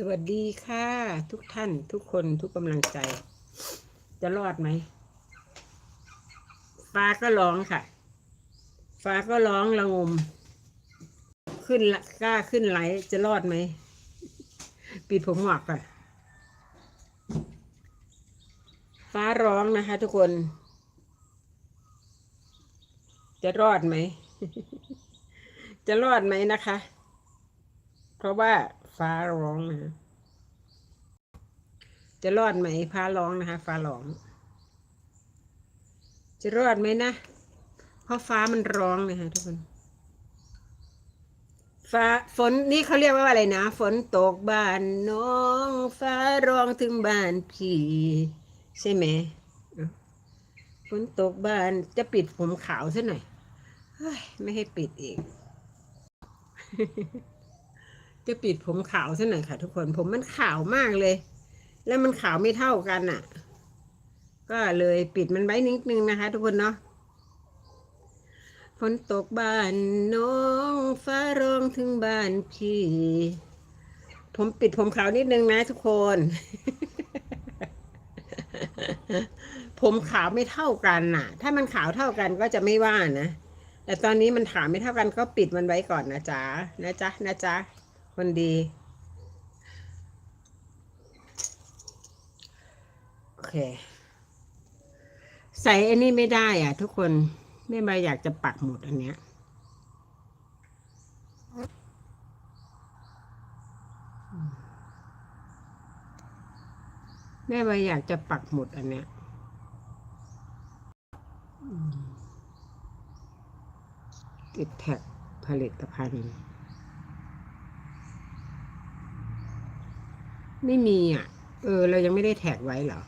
สวัสดีค่ะ ทุกท่านทุกคนทุกกำลังใจ จะรอดไหม ฟ้าก็ร้องค่ะ ฟ้าก็ร้องระงม ขึ้นกล้าขึ้นไหลจะรอดไหม ปิดผมหงอกก่อนฟ้าร้องนะคะ ทุกคน จะรอดไหม จะรอดไหมนะคะ ราะว่าฟ้าร้องนะจะรอดไหมฟ้าร้องนะคะ ฟ้าร้อง จะรอดไหมนะ เพราะฟ้ามันร้องนะคะทุกคน ฟ้าฝนนี่เขาเรียกว่าอะไรนะ ฝนตกบ้านน้อง ฟ้าร้องถึงบ้านพี่ใช่ไหมฝนตกบ้านจะปิดผมขาวซะหน่อยเฮ้ยไม่ให้ปิดอีก จะปิดผมขาวซะหน่อยค่ะ ทุกคนผมมันขาวมากเลย แล้วมันขาวไม่เท่ากันอะ ก็เลยปิดมันไว้นิดนึงนะคะ ทุกคนเนาะฝนตกบ้านน้องฟ้าร้องถึงบ้านพี่ ผมปิดผมขาวนิดนึงนะทุกคน ผมขาวไม่เท่ากันน่ะ ถ้ามันขาวเท่ากันก็จะไม่ว่านะแต่ตอนนี้มันขาวไม่เท่ากันก็ปิดมันไว้ก่อนนะจ๊ะนะจ๊ะนะจ๊ะ คนดี โอเค ใส่อันนี้ไม่ได้อะ ทุกคนแม่ใบอยากจะปักหมุดอันเนี้ยแม่ใบอยากจะปักหมุดอันเนี้ยติดแท็กผลิตภัณฑ์ ไม่มีอะ เออ เรายังไม่ได้แท็กไว้เหรอ